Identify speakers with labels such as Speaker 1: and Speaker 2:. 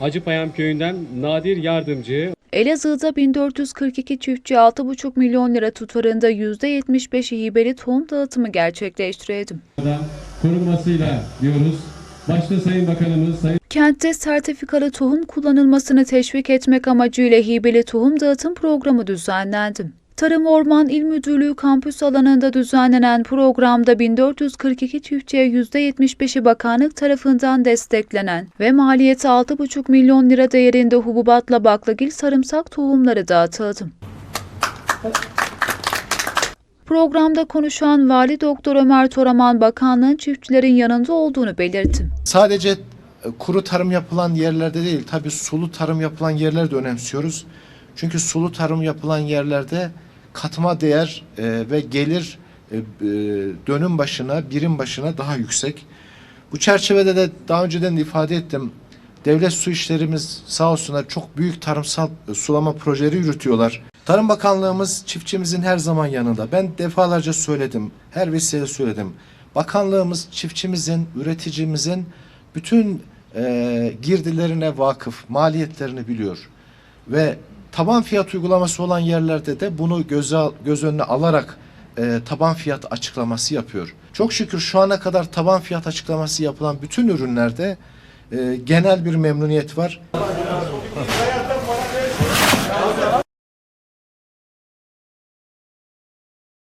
Speaker 1: Acıpayam köyünden Nadir Yardımcı,
Speaker 2: Elazığ'da 1442 çiftçi 6,5 milyon lira tutarında %75'i hibeli tohum dağıtımı gerçekleştirdi.
Speaker 1: korunmasıyla diyoruz. Başta Sayın Bakanımız, Sayın
Speaker 2: Kentte sertifikalı tohum kullanılmasını teşvik etmek amacıyla hibeli tohum dağıtım programı düzenlendi. Tarım Orman İl Müdürlüğü kampüs alanında düzenlenen programda 1442 çiftçiye %75'i bakanlık tarafından desteklenen ve maliyeti 6,5 milyon lira değerinde hububatla baklagil sarımsak tohumları dağıtıldı. Programda konuşan Vali Doktor Ömer Toraman bakanlığın çiftçilerin yanında olduğunu belirtti.
Speaker 3: Sadece e, kuru tarım yapılan yerlerde değil, tabii sulu tarım yapılan yerlerde önemsiyoruz. Çünkü sulu tarım yapılan yerlerde katma değer e, ve gelir e, e, dönüm başına, birim başına daha yüksek. Bu çerçevede de daha önceden de ifade ettim. Devlet su işlerimiz sağ olsunlar çok büyük tarımsal e, sulama projeleri yürütüyorlar. Tarım Bakanlığımız çiftçimizin her zaman yanında. Ben defalarca söyledim, her vesileyle söyledim. Bakanlığımız çiftçimizin, üreticimizin bütün e, girdilerine vakıf, maliyetlerini biliyor. Ve taban fiyat uygulaması olan yerlerde de bunu göze, göz önüne alarak e, taban fiyat açıklaması yapıyor. Çok şükür şu ana kadar taban fiyat açıklaması yapılan bütün ürünlerde e, genel bir memnuniyet var.